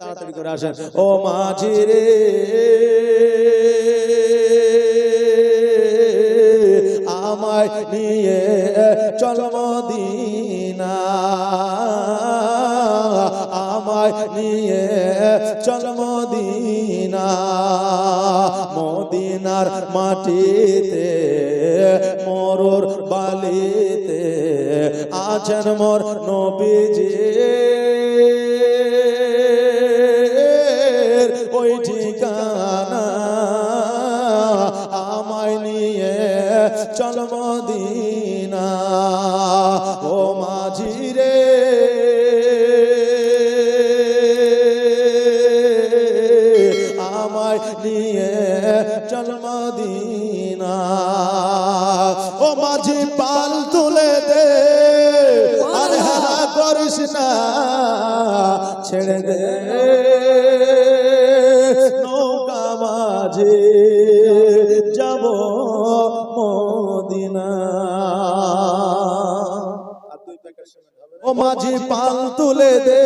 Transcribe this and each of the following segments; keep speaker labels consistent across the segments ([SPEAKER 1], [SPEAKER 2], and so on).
[SPEAKER 1] তাড়াতাড়ি করে আসেন। ও মাঝি রে আমায় নিয়ে চল মদিনা আমায় নিয়ে চল মদিনা মদিনার মাটিতে মরুর বালিতে আছেন মোর নবীজি। ওই ঠিকানা আমায় নিয়ে চল মদিনা। ও মাঝি রে আমায় নিয়ে চল মদিনা। ও মাঝি পাল তুলে দে। আর হারা করিস না ছেড়ে দে। ও মাঝি পাল তুলে দে,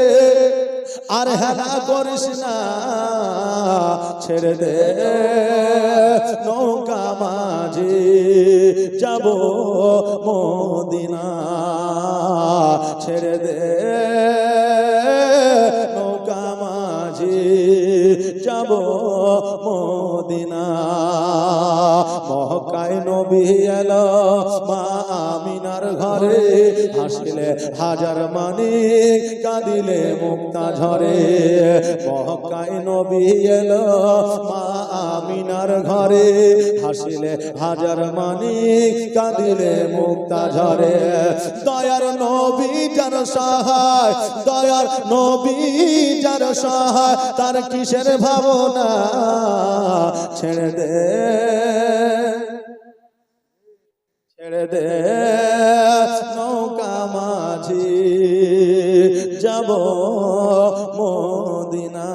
[SPEAKER 1] আর হেলা করিস না, ছেড়ে দে। নৌকা মাঝে যাব মদিনা, ছেড়ে দে। নৌকা মাঝি যাব মদিনা। নবী এলো। মা আমিনার ঘরে হাসিলে হাজার মানি কাঁদিলে মুক্তা ঝরে। মহকায় নবী এলো, মা আমিনার ঘরে হাসিলে হাজার মানি কাঁদিলে মুক্তা ঝরে। দয়ার নবী যার সহায়, দয়ার নবী যার সহায়, তার কিসের ভাবনা ছেড়ে দে। দে নৌকা মাঝি যাব মদিনা।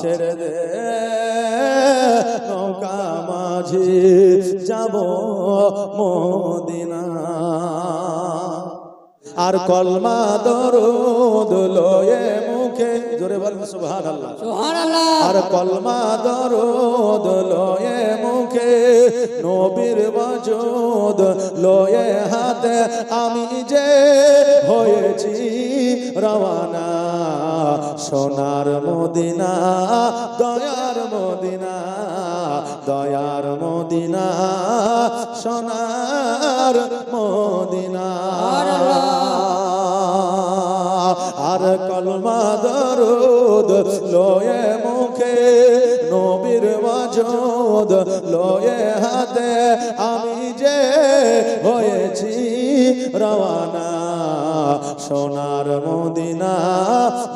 [SPEAKER 1] ছেড়ে দে নৌকা মাঝি যাব মদিনা। আর কলমা দরুদ লয়ে মুখে জোরে বলেন সুবহানাল্লাহ
[SPEAKER 2] সুবহানাল্লাহ
[SPEAKER 1] আর কলমা দরদ লয়ে মুখে, নবীর বজুদ লয়ে হাতে আমি যে হয়েছি রওয়ানা সোনার মদিনা, দয়ার মদিনা দয়ার মদিনা, সোনার মদিনা। কলমা দরুদ, লয়ে মুখে নবীর মজুদ, লয়ে হাতে আমি যে হয়েছি রওয়ানা, সোনার মদিনা,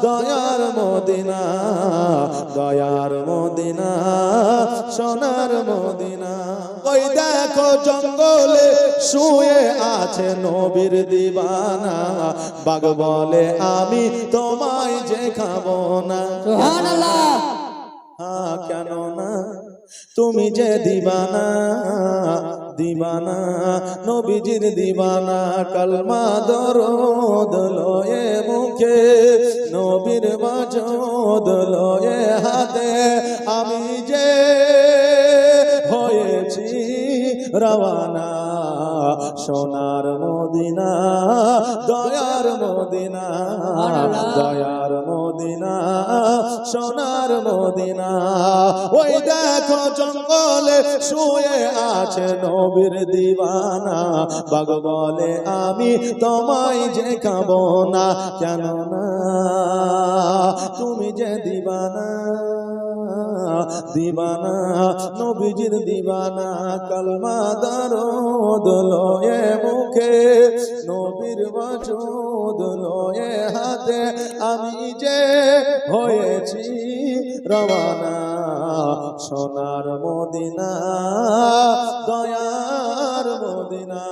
[SPEAKER 1] দয়ার মদিনা দয়ার মদিনা, সোনার মদিনা। দেখো জঙ্গলে শুয়ে আছে নবীর দিবানা। বাগ বলে আমি তোমায় যে খাব না। হ্যাঁ কেন না তুমি যে দিবানা দিবানা নবীজির দিবানা কলমা দরদ লয়ে মুখে নবীর বাজদ লয়ে হাতে। আমি যে রওয়ানা সোনার মদিনা, দয়ার মদিনা দয়ার মদিনা, সোনার মদিনা। ওই দেখো জঙ্গলে শুয়ে আছে নবীর দিবানা বাগ বলে আমি তোমায় যে খাব না কেন না তুমি যে দিবানা দিবানা, নবীজির দিবানা, কলমা দরদ লয়ে মুখে, নবীর বচুদ লয়ে হাতে, আমি যে হয়েছি রওয়ানা, সোনার মদিনা, দয়ার মদিনা।